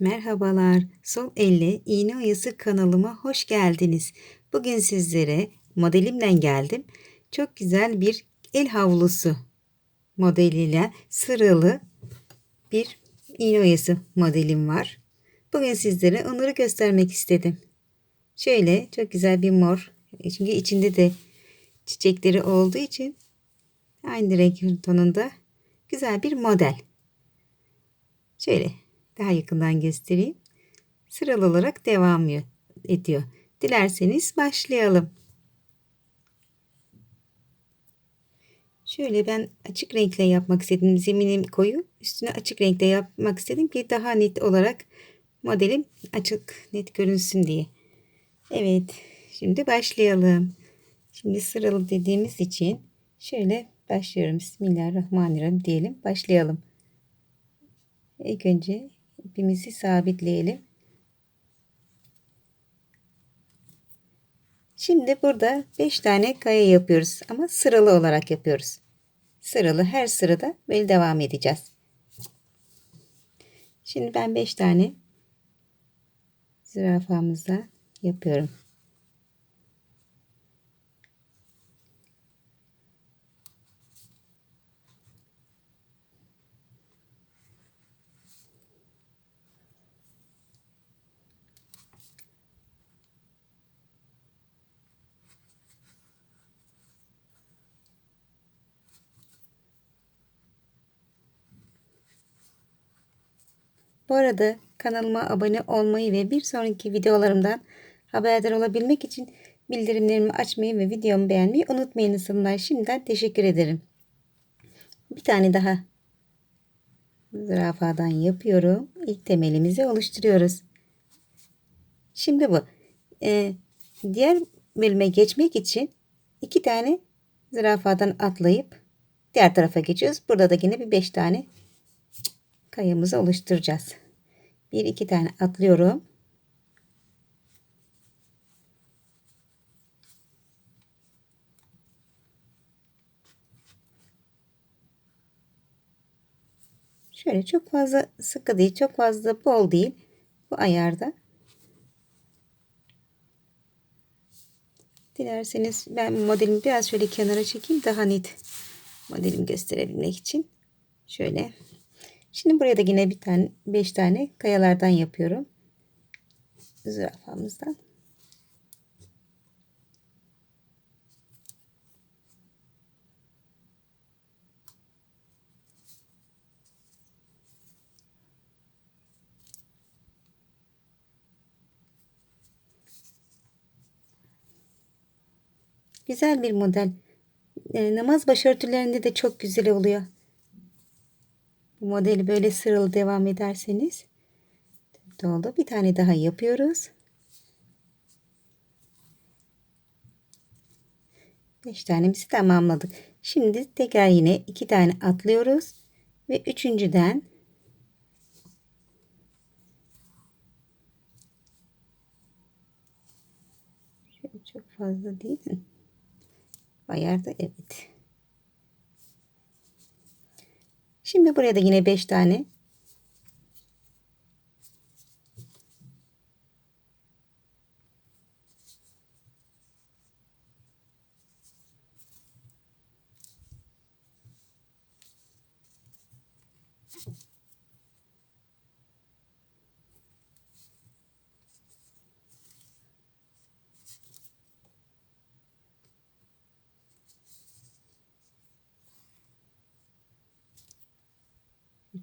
Merhabalar, Sol Elle İğne Oyası kanalıma hoş geldiniz. Bugün sizlere modelimden geldim. Çok güzel bir el havlusu modeliyle sıralı bir iğne oyası modelim var. Bugün sizlere onları göstermek istedim. Şöyle çok güzel bir mor. Çünkü içinde de çiçekleri olduğu için aynı renk tonunda güzel bir model. Şöyle daha yakından göstereyim. Sıralı olarak devam ediyor. Dilerseniz başlayalım. Şöyle ben açık renkle yapmak istedim. Zeminim koyu. Üstüne açık renkle yapmak istedim ki daha net olarak modelim açık net görünsün diye. Evet. Şimdi başlayalım. Şimdi sıralı dediğimiz için şöyle başlıyorum. Bismillahirrahmanirrahim diyelim. Başlayalım. İlk önce ipimizi sabitleyelim. Şimdi burada 5 tane kaya yapıyoruz ama sıralı olarak yapıyoruz. Sıralı her sırada böyle devam edeceğiz. Şimdi ben 5 tane zürafamıza yapıyorum. Bu arada kanalıma abone olmayı ve bir sonraki videolarımdan haberdar olabilmek için bildirimlerimi açmayı ve videomu beğenmeyi unutmayınız hanımlar. Şimdiden teşekkür ederim. Bir tane daha zürafadan yapıyorum. İlk temelimizi oluşturuyoruz. Şimdi bu. Ee, diğer bölüme geçmek için iki tane zürafadan atlayıp diğer tarafa geçiyoruz. Burada da yine bir beş tane kayamızı oluşturacağız. Bir iki tane atlıyorum. Şöyle çok fazla sıkı değil, çok fazla bol değil. Bu ayarda. Dilerseniz ben modelimi biraz şöyle kenara çekeyim daha net modelimi gösterebilmek için. Şöyle Şimdi buraya da yine bir tane 5 tane kayalardan yapıyorum. Zürafamızdan. Güzel bir model. E, namaz başörtülerinde de çok güzel oluyor. Bu modeli böyle sıralı devam ederseniz oldu. Bir tane daha yapıyoruz. 5 tanemizi tamamladık. Şimdi tekrar yine iki tane atlıyoruz ve üçüncüden çok fazla değil mi? Ayarda evet. Şimdi buraya da yine 5 tane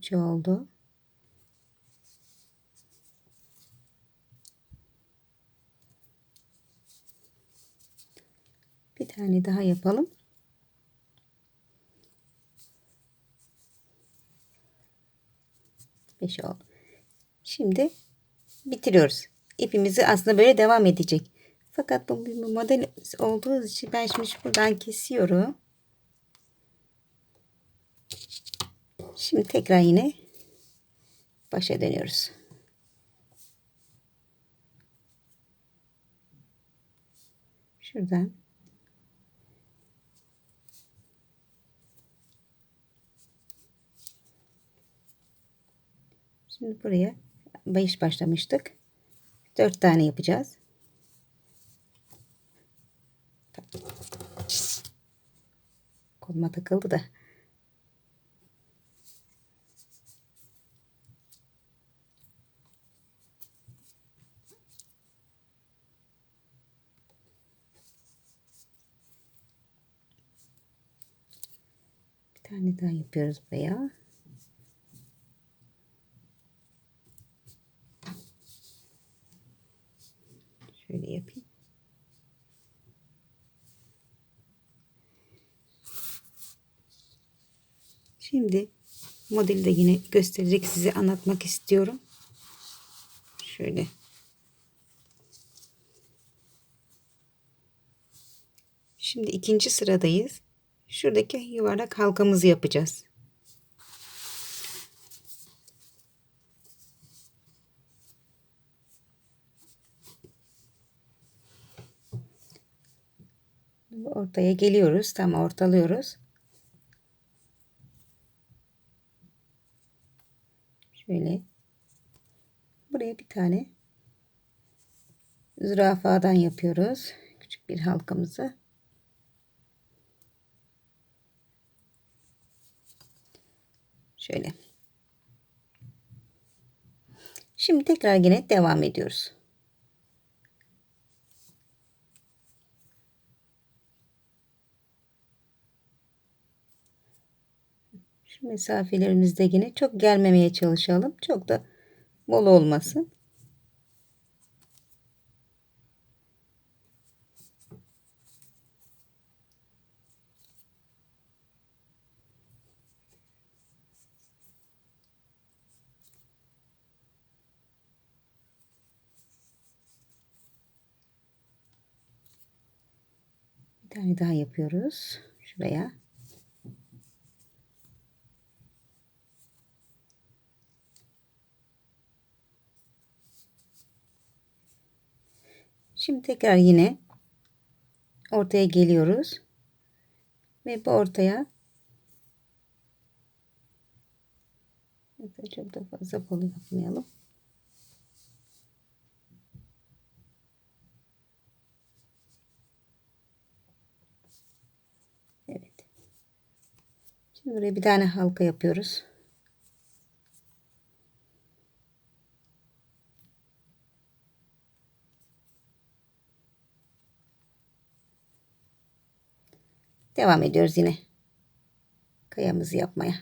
Üç oldu. Bir tane daha yapalım. Beş oldu. Şimdi bitiriyoruz. İpimizi aslında böyle devam edecek. Fakat bu bir model olduğu için ben şimdi buradan kesiyorum. Şimdi tekrar yine başa dönüyoruz. Şuradan Şimdi buraya 5 başlamıştık. 4 tane yapacağız. Koluma takıldı da. Tane daha yapıyoruz buraya. Şöyle yapayım. Şimdi modeli de yine göstererek size anlatmak istiyorum. Şöyle. Şimdi ikinci sıradayız. Şuradaki yuvarlak halkamızı yapacağız. Ortaya geliyoruz. Tam ortalıyoruz. Şöyle. Buraya bir tane zürafadan yapıyoruz. Küçük bir halkamızı. Şöyle. Şimdi tekrar yine devam ediyoruz. Şu mesafelerimizde yine çok gelmemeye çalışalım. Çok da bol olmasın. Bir tane daha yapıyoruz. Şuraya. Şimdi tekrar yine ortaya geliyoruz. Ve bu ortaya çok da fazla bol yapmayalım. Evet. Şimdi buraya bir tane halka yapıyoruz. Devam ediyoruz yine. Kayamızı yapmaya.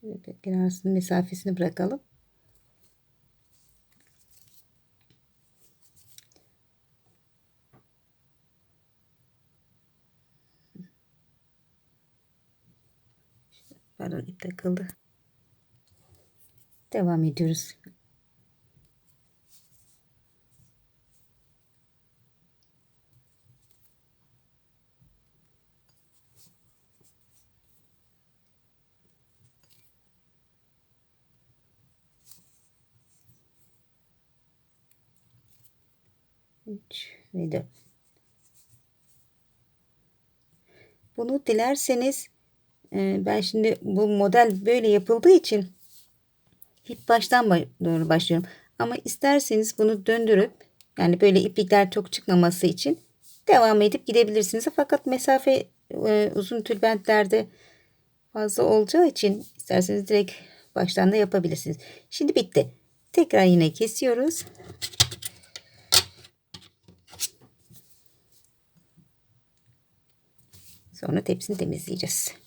Şöyle kenarısının mesafesini bırakalım. Pardon ip takıldı. Devam ediyoruz. Üç ve dört. Bunu dilerseniz ben şimdi bu model böyle yapıldığı için hep baştan doğru başlıyorum. Ama isterseniz bunu döndürüp yani böyle iplikler çok çıkmaması için devam edip gidebilirsiniz. Fakat mesafe e, uzun tülbentlerde fazla olacağı için isterseniz direkt baştan da yapabilirsiniz. Şimdi bitti. Tekrar yine kesiyoruz. Sonra tepsini temizleyeceğiz. Şimdi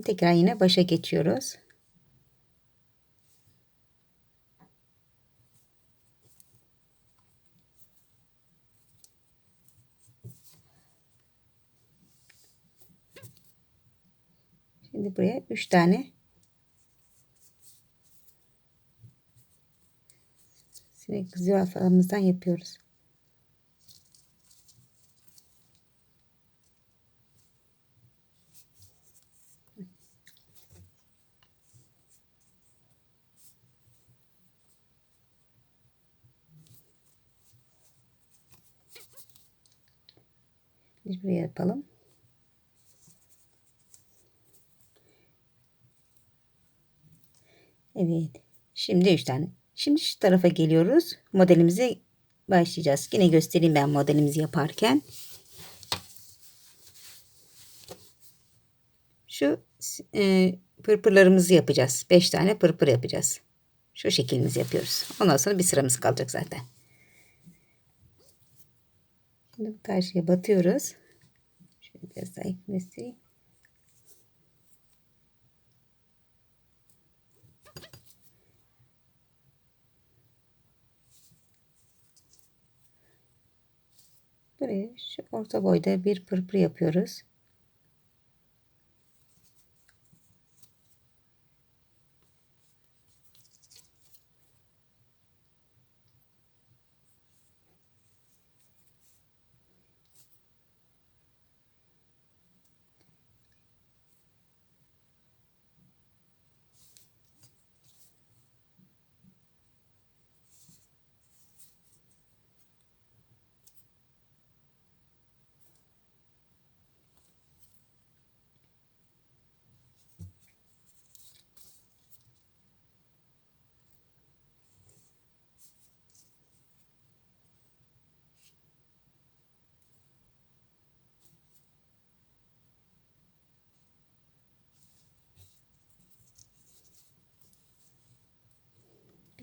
tekrar yine başa geçiyoruz. Şimdi buraya 3 tane sinek zürafamızdan yapıyoruz. Bir yapalım. Evet. Şimdi 3 tane. Şimdi şu tarafa geliyoruz. Modelimize başlayacağız. Yine göstereyim ben modelimizi yaparken. Şu e, pırpırlarımızı yapacağız. 5 tane pırpır yapacağız. Şu şekilimizi yapıyoruz. Ondan sonra bir sıramız kalacak zaten. Şimdi karşıya batıyoruz. Şöyle biraz daha göstereyim. Buraya şu orta boyda bir pırpır yapıyoruz.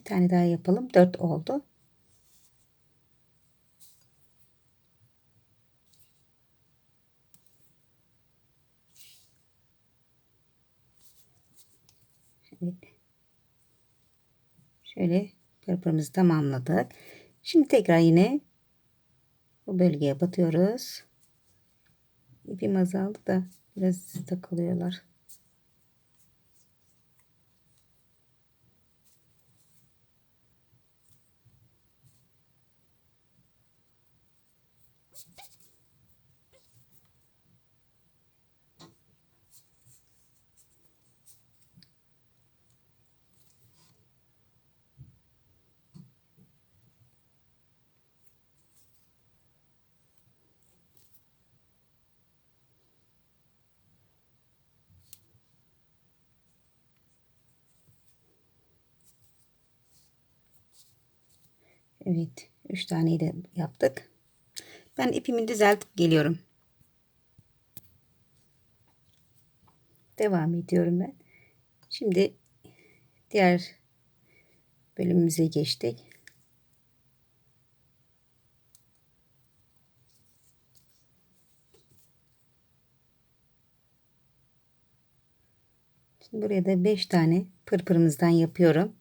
Tane daha yapalım. 4 oldu. Evet. Şöyle pırpırımızı tamamladık. Şimdi tekrar yine bu bölgeye batıyoruz. İpim azaldı da biraz takılıyorlar. Evet. 3 taneyi de yaptık. Ben ipimi düzeltip geliyorum. Devam ediyorum ben. Şimdi diğer bölümümüze geçtik. Şimdi buraya da 5 tane pırpırımızdan yapıyorum.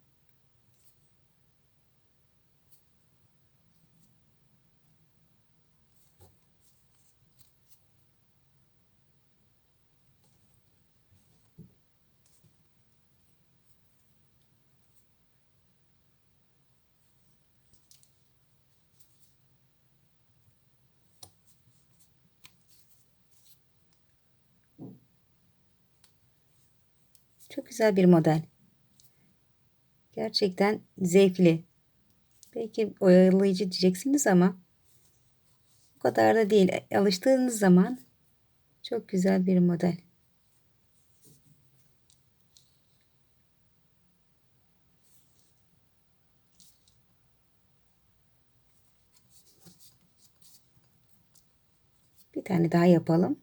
Çok güzel bir model. Gerçekten zevkli. Belki oyalayıcı diyeceksiniz ama o kadar da değil. Alıştığınız zaman çok güzel bir model. Bir tane daha yapalım.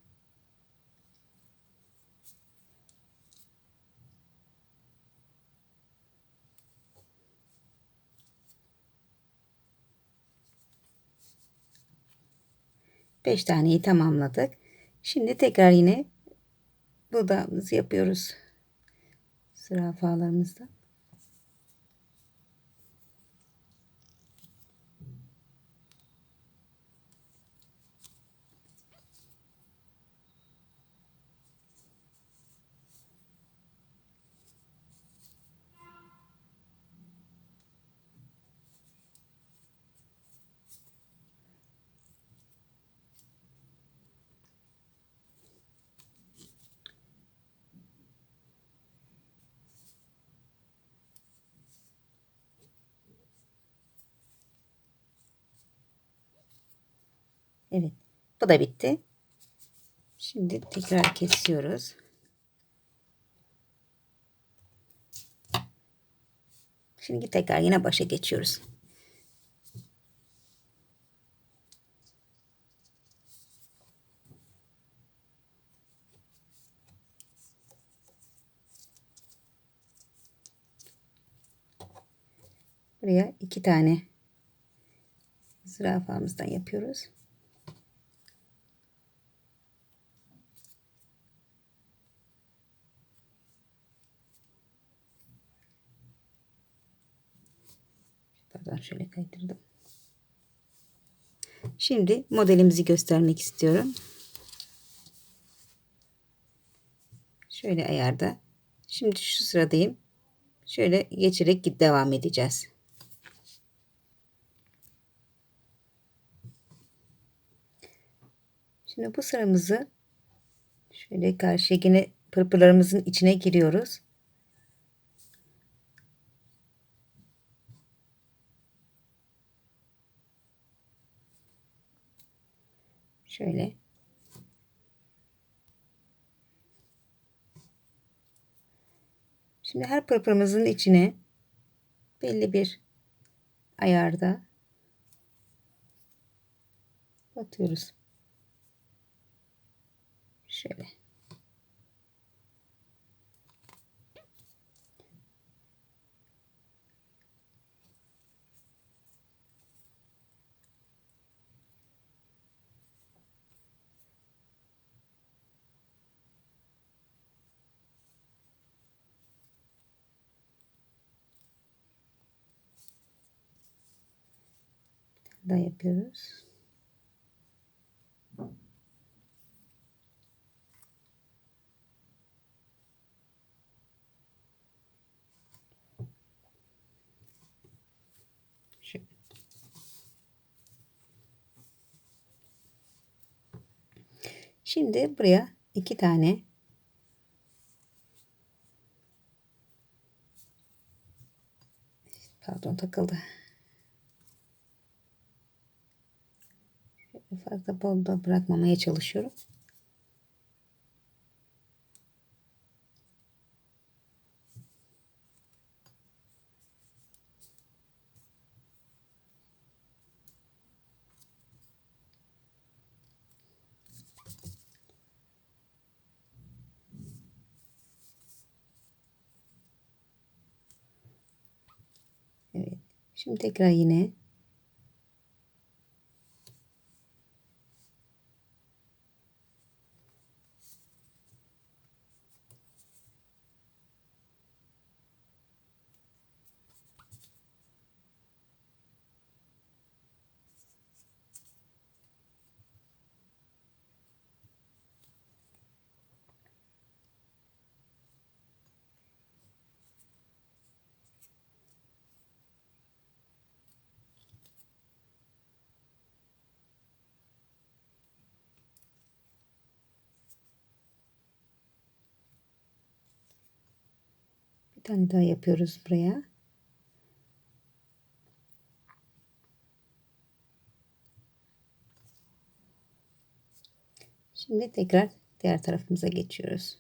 Beş taneyi tamamladık. Şimdi tekrar yine budağımızı yapıyoruz. Zürafalarımızda. Evet. Bu da bitti. Şimdi tekrar kesiyoruz. Şimdi tekrar yine başa geçiyoruz. Buraya iki tane zürafamızdan yapıyoruz. Pardon şöyle kaydırdım. Şimdi modelimizi göstermek istiyorum. Şöyle ayarda. Şimdi şu sıradayım. Şöyle geçerek devam edeceğiz. Şimdi bu sıramızı şöyle karşıya yine pırpırlarımızın içine giriyoruz. Şöyle. Şimdi her pırpırımızın içine belli bir ayarda batıyoruz. Şöyle. Da yapıyoruz. Şimdi buraya iki tane pardon takıldı. Fazla bol da bırakmamaya çalışıyorum. Evet. Şimdi tekrar yine tane daha yapıyoruz buraya. Şimdi tekrar diğer tarafımıza geçiyoruz.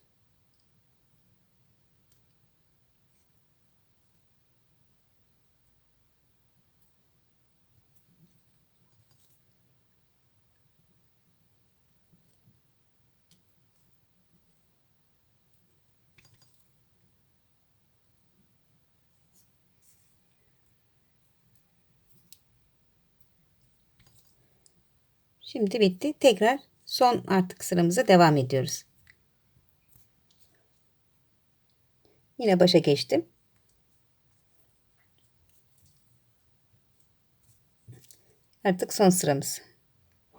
Şimdi bitti. Tekrar son artık sıramıza devam ediyoruz. Yine başa geçtim. Artık son sıramız.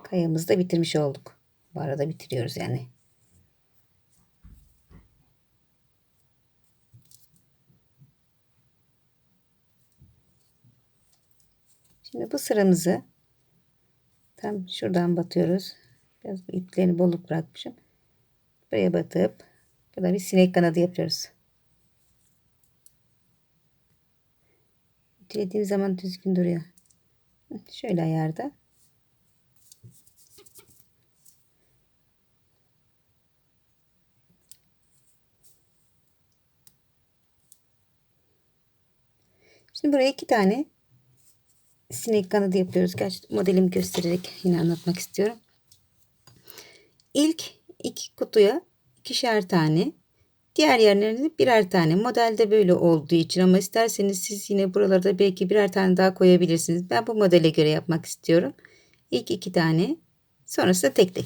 Kayamızı da bitirmiş olduk. Bu arada bitiriyoruz yani. Şimdi bu sıramızı Tam şuradan batıyoruz. Biraz iplerini boluk bırakmışım. Buraya batıp burada bir sinek kanadı yapıyoruz. Ütülediğim zaman düzgün duruyor. Şöyle ayarda. Şimdi buraya iki tane sinek kanadı yapıyoruz. Gerçi modelimi göstererek yine anlatmak istiyorum. İlk iki kutuya ikişer tane Diğer yerlerine birer tane. Modelde böyle olduğu için ama isterseniz siz yine buralarda belki birer tane daha koyabilirsiniz. Ben bu modele göre yapmak istiyorum. İlk iki tane. Sonrasında tek tek.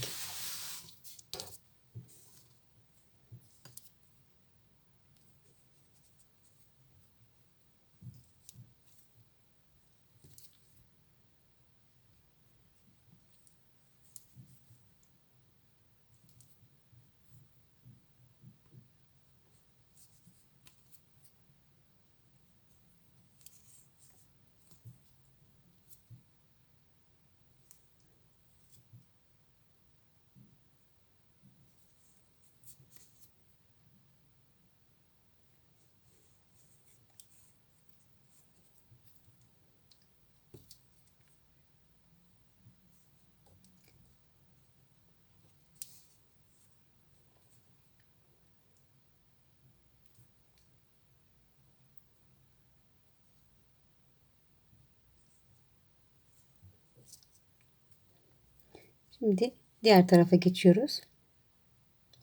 Şimdi diğer tarafa geçiyoruz.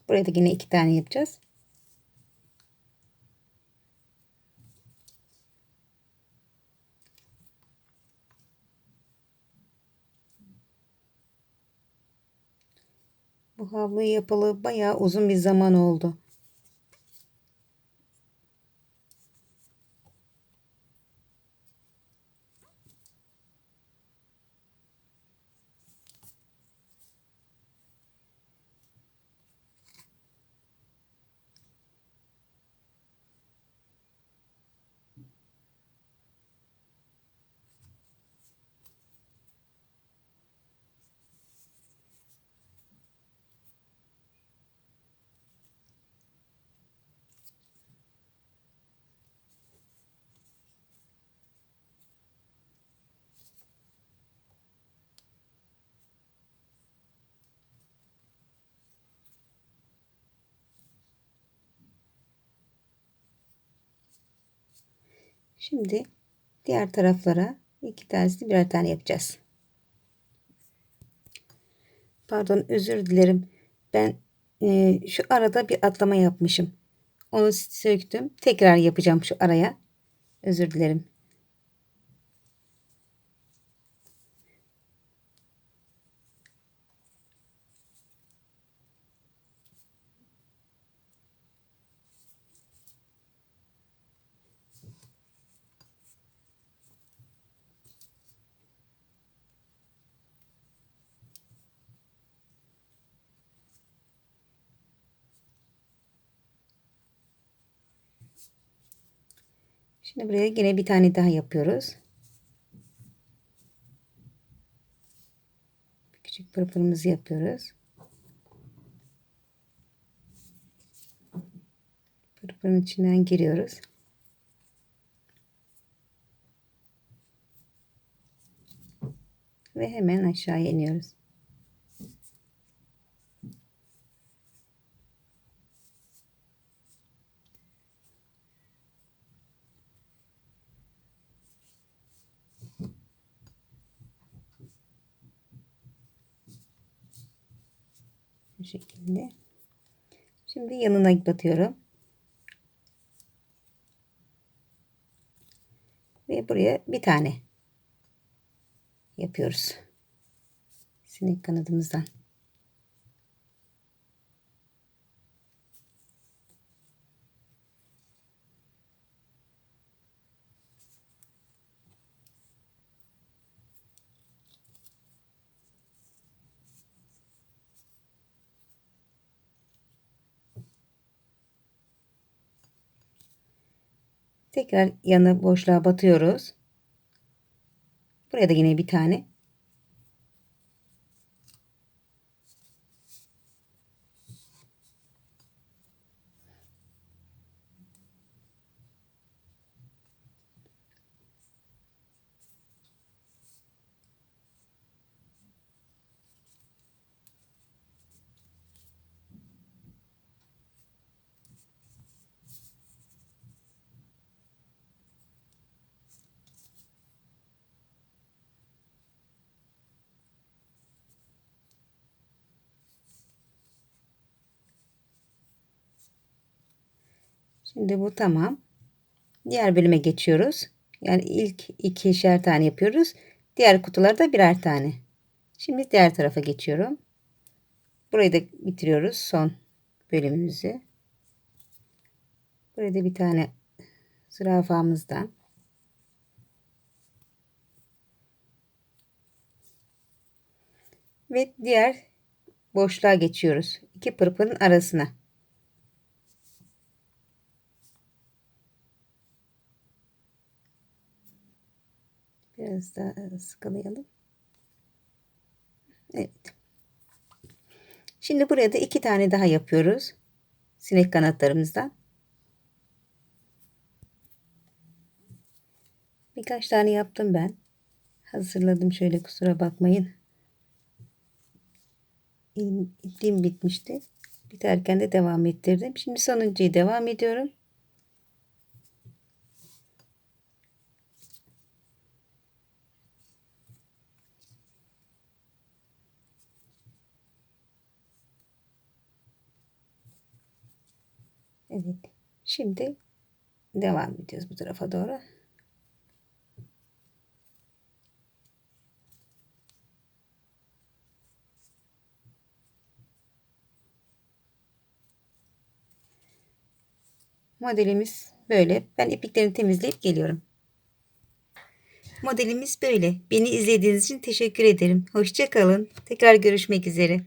Buraya da yine iki tane yapacağız. Bu havluyu yapalı bayağı uzun bir zaman oldu. Şimdi diğer taraflara iki tanesini birer tane yapacağız. Pardon özür dilerim. Ben e, şu arada bir atlama yapmışım. Onu söktüm. Tekrar yapacağım şu araya. Özür dilerim. Şimdi buraya yine bir tane daha yapıyoruz. Küçük pırpırımızı yapıyoruz. Pırpırın içinden giriyoruz. Ve hemen aşağıya iniyoruz. Bu şekilde. Şimdi yanına batıyorum. Ve buraya bir tane yapıyoruz. Sinek kanadımızdan. Tekrar yanı boşluğa batıyoruz. Buraya da yine bir tane. Şimdi bu tamam. Diğer bölüme geçiyoruz. Yani ilk ikişer tane yapıyoruz. Diğer kutularda birer tane. Şimdi diğer tarafa geçiyorum. Burayı da bitiriyoruz. Son bölümümüzü. Burada bir tane zürafamızdan ve diğer boşluğa geçiyoruz. İki pırpırın arasına. Biraz daha sıkılayalım. Evet. Şimdi buraya da iki tane daha yapıyoruz. Sinek kanatlarımızdan. Birkaç tane yaptım ben. Hazırladım şöyle kusura bakmayın. İpim bitmişti. Biterken de devam ettirdim. Şimdi sonuncuyu devam ediyorum. Evet. Şimdi devam ediyoruz bu tarafa doğru. Modelimiz böyle. Ben ipliklerini temizleyip geliyorum. Modelimiz böyle. Beni izlediğiniz için teşekkür ederim. Hoşçakalın. Tekrar görüşmek üzere.